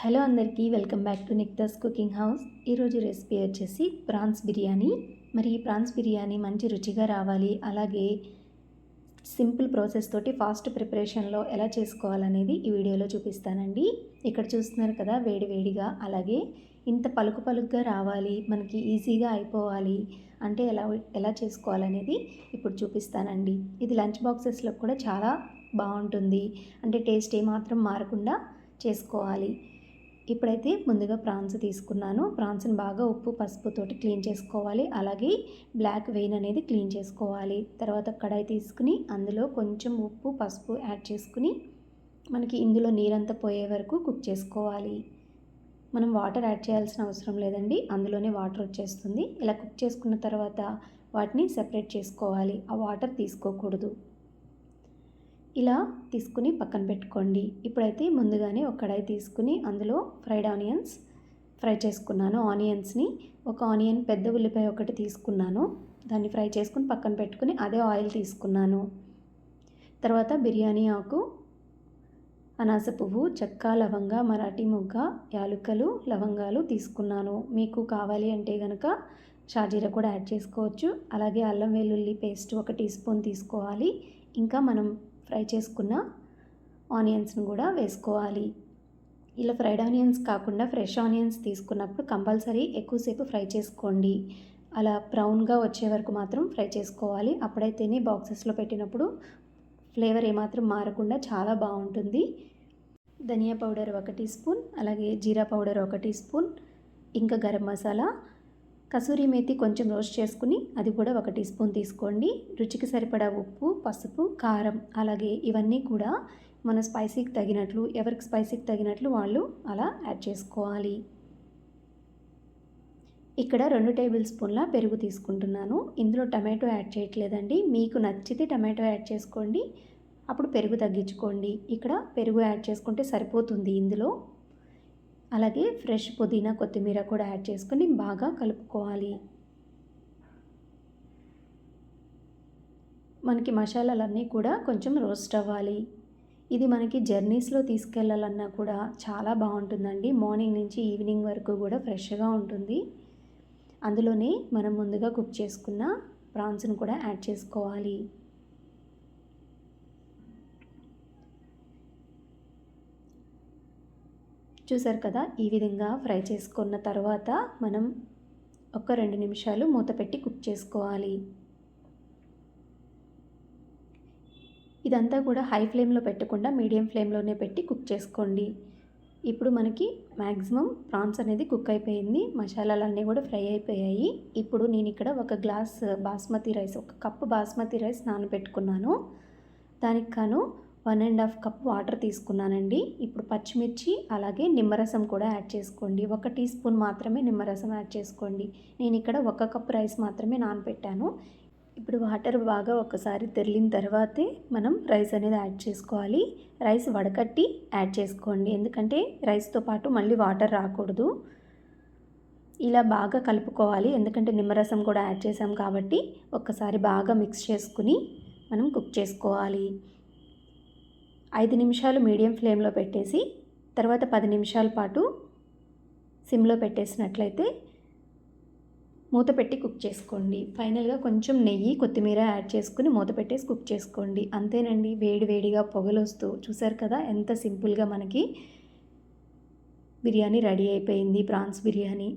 Hello అందరికీ welcome back to Nikta's cooking house. ఈరోజు recipe వచ్చేసి ప్రాన్స్ బిర్యానీ. మరి ఈ ప్రాన్స్ బిర్యానీ మంచి రుచిగా రావాలి. అలాగే సింపుల్ ప్రాసెస్ తోటి ఫాస్ట్ ప్రిపరేషన్లో ఎలా చేసుకోవాలనేది ఈ వీడియోలో చూపిస్తానండి. ఇక్కడ చూస్తున్నారు కదా వేడివేడిగా అలాగే ఇంత పలుకు పలుకుగా రావాలి మనకి ఈజీగా అయిపోవాలి అంటే ఎలా ఎలా చేసుకోవాలనేది ఇప్పుడు చూపిస్తానండి. ఇది లంచ్ బాక్సెస్లో కూడా చాలా బాగుంటుంది. అంటే టేస్ట్ ఏమాత్రం మారకుండా చేసుకోవాలి. ఇప్పుడైతే ముందుగా ప్రాన్స్ తీసుకున్నాను. ప్రాన్స్ని బాగా ఉప్పు పసుపుతోటి క్లీన్ చేసుకోవాలి. అలాగే బ్లాక్ వెయిన్ అనేది క్లీన్ చేసుకోవాలి. తర్వాత కడాయి తీసుకుని అందులో కొంచెం ఉప్పు పసుపు యాడ్ చేసుకుని మనకి ఇందులో నీరంతా పోయే వరకు కుక్ చేసుకోవాలి. మనం వాటర్ యాడ్ చేయాల్సిన అవసరం లేదండి. అందులోనే వాటర్ వచ్చేస్తుంది. ఇలా కుక్ చేసుకున్న తర్వాత వాటిని సెపరేట్ చేసుకోవాలి. ఆ వాటర్ తీసుకోకూడదు. ఇలా తీసుకుని పక్కన పెట్టుకోండి. ఇప్పుడైతే ముందుగానే ఒక కడాయి తీసుకుని అందులో ఫ్రైడ్ ఆనియన్స్ ఫ్రై చేసుకున్నాను. ఆనియన్స్ని ఒక ఆనియన్ పెద్ద ఉల్లిపాయ ఒకటి తీసుకున్నాను. దాన్ని ఫ్రై చేసుకుని పక్కన పెట్టుకుని అదే ఆయిల్ తీసుకున్నాను. తర్వాత బిర్యానీ ఆకు అనాస పువ్వు చెక్క లవంగ మరాఠీ మొగ్గ యాలుకలు లవంగాలు తీసుకున్నాను. మీకు కావాలి అంటే కనుక షాజీరా కూడా యాడ్ చేసుకోవచ్చు. అలాగే అల్లం వెల్లుల్లి పేస్ట్ ఒక టీ స్పూన్ తీసుకోవాలి. ఇంకా మనం ఫ్రై చేసుకున్న ఆనియన్స్ని కూడా వేసుకోవాలి. ఇలా ఫ్రైడ్ ఆనియన్స్ కాకుండా ఫ్రెష్ ఆనియన్స్ తీసుకున్నప్పుడు కంపల్సరీ ఎక్కువసేపు ఫ్రై చేసుకోండి. అలా బ్రౌన్గా వచ్చే వరకు మాత్రం ఫ్రై చేసుకోవాలి. అప్పుడైతేనే బాక్సెస్లో పెట్టినప్పుడు ఫ్లేవర్ ఏమాత్రం మారకుండా చాలా బాగుంటుంది. ధనియా పౌడర్ ఒక టీ స్పూన్ అలాగే జీరా పౌడర్ ఒక టీ స్పూన్ ఇంకా గరం మసాలా కసూరి మేతి కొంచెం రోస్ట్ చేసుకుని అది కూడా ఒక టీ స్పూన్ తీసుకోండి. రుచికి సరిపడా ఉప్పు పసుపు కారం అలాగే ఇవన్నీ కూడా మన స్పైసీకి తగినట్లు ఎవరికి స్పైసీకి తగినట్లు వాళ్ళు అలా యాడ్ చేసుకోవాలి. ఇక్కడ రెండు టేబుల్ స్పూన్ల పెరుగు తీసుకుంటున్నాను. ఇందులో టమాటో యాడ్ చేయట్లేదండి. మీకు నచ్చితే టమాటో యాడ్ చేసుకోండి. అప్పుడు పెరుగు తగ్గించుకోండి. ఇక్కడ పెరుగు యాడ్ చేసుకుంటే సరిపోతుంది ఇందులో. అలాగే ఫ్రెష్ పుదీనా కొత్తిమీర కూడా యాడ్ చేసుకొని బాగా కలుపుకోవాలి. మనకి మసాలాలన్నీ కూడా కొంచెం రోస్ట్ అవ్వాలి. ఇది మనకి జర్నీస్లో తీసుకెళ్ళాలన్నా కూడా చాలా బాగుంటుందండి. మార్నింగ్ నుంచి ఈవినింగ్ వరకు కూడా ఫ్రెష్గా ఉంటుంది. అందులోనే మనం ముందుగా కుక్ చేసుకున్న ప్రాన్స్ని కూడా యాడ్ చేసుకోవాలి. చూసారు కదా? ఈ విధంగా ఫ్రై చేసుకున్న తర్వాత మనం ఒక రెండు నిమిషాలు మూత పెట్టి కుక్ చేసుకోవాలి. ఇదంతా కూడా హై ఫ్లేమ్లో పెట్టకుండా మీడియం ఫ్లేమ్లోనే పెట్టి కుక్ చేసుకోండి. ఇప్పుడు మనకి మ్యాక్సిమం ప్రాన్స్ అనేది కుక్ అయిపోయింది. మసాలాలన్నీ కూడా ఫ్రై అయిపోయాయి. ఇప్పుడు నేను ఇక్కడ ఒక గ్లాస్ బాస్మతి రైస్ ఒక కప్పు బాస్మతి రైస్ నానబెట్టుకున్నాను. దానికి కాను one and half cup water తీసుకున్నానండి. ఇప్పుడు పచ్చిమిర్చి అలాగే నిమ్మరసం కూడా యాడ్ చేసుకోండి. ఒక టీ స్పూన్ మాత్రమే నిమ్మరసం యాడ్ చేసుకోండి. నేను ఇక్కడ ఒక కప్ రైస్ మాత్రమే నానబెట్టాను. ఇప్పుడు వాటర్ బాగా ఒకసారి తెరిలిన తర్వాతే మనం రైస్ అనేది యాడ్ చేసుకోవాలి. రైస్ వడకట్టి యాడ్ చేసుకోండి. ఎందుకంటే రైస్తో పాటు మళ్ళీ వాటర్ రాకూడదు. ఇలా బాగా కలుపుకోవాలి. ఎందుకంటే నిమ్మరసం కూడా యాడ్ చేసాం కాబట్టి ఒక్కసారి బాగా మిక్స్ చేసుకుని మనం కుక్ చేసుకోవాలి. ఐదు నిమిషాలు మీడియం ఫ్లేమ్లో పెట్టేసి తర్వాత పది నిమిషాల పాటు సిమ్లో పెట్టేసినట్లయితే మూత పెట్టి కుక్ చేసుకోండి. ఫైనల్గా కొంచెం నెయ్యి కొత్తిమీర యాడ్ చేసుకుని మూత పెట్టేసి కుక్ చేసుకోండి. అంతేనండి వేడి వేడిగా పొగలు వస్తూ చూసారు కదా ఎంత సింపుల్గా మనకి బిర్యానీ రెడీ అయిపోయింది ప్రాన్స్ బిర్యానీ.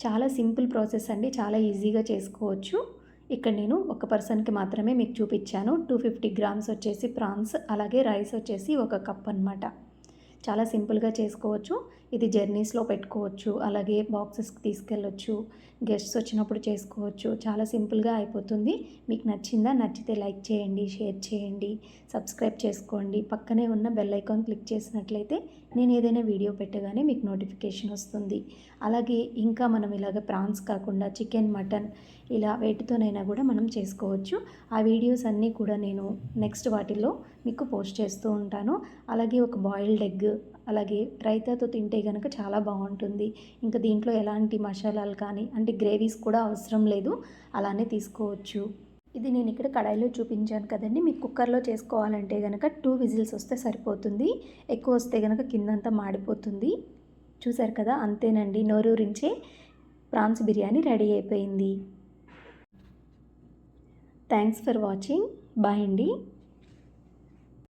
చాలా సింపుల్ ప్రాసెస్ అండి చాలా ఈజీగా చేసుకోవచ్చు. ఇక్కడ నేను ఒక పర్సన్కి మాత్రమే మీకు చూపించాను. టూ ఫిఫ్టీ గ్రామ్స్ వచ్చేసి ప్రాన్స్ అలాగే రైస్ వచ్చేసి ఒక కప్ అనమాట చాలా సింపుల్గా చేసుకోవచ్చు. ఇది జర్నీస్లో పెట్టుకోవచ్చు. అలాగే బాక్సెస్కి తీసుకెళ్ళొచ్చు. గెస్ట్స్ వచ్చినప్పుడు చేసుకోవచ్చు. చాలా సింపుల్గా అయిపోతుంది. మీకు నచ్చిందా నచ్చితే లైక్ చేయండి షేర్ చేయండి సబ్స్క్రైబ్ చేసుకోండి. పక్కనే ఉన్న బెల్ ఐకాన్ క్లిక్ చేసినట్లయితే నేను ఏదైనా వీడియో పెట్టగానే మీకు నోటిఫికేషన్ వస్తుంది. అలాగే ఇంకా మనం ఇలాగ ప్రాన్స్ కాకుండా చికెన్ మటన్ ఇలా వేటితోనైనా కూడా మనం చేసుకోవచ్చు. ఆ వీడియోస్ అన్నీ కూడా నేను నెక్స్ట్ వాటిల్లో మీకు పోస్ట్ చేస్తూ ఉంటాను. అలాగే ఒక బాయిల్డ్ ఎగ్ అలాగే రైతాతో తింటే కనుక చాలా బాగుంటుంది. ఇంకా దీంట్లో ఎలాంటి మసాలాలు కానీ అంటే గ్రేవీస్ కూడా అవసరం లేదు. అలానే తీసుకోవచ్చు. ఇది నేను ఇక్కడ కడాయిలో చూపించాను కదండి. మీకు కుక్కర్లో చేసుకోవాలంటే కనుక టూ విజిల్స్ వస్తే సరిపోతుంది. ఎక్కువ వస్తే కనుక కిందంతా మాడిపోతుంది. చూసారు కదా? అంతేనండి. నోరూరించే ప్రాన్స్ బిర్యానీ రెడీ అయిపోయింది. Thanks for watching. బాయ్ అండి.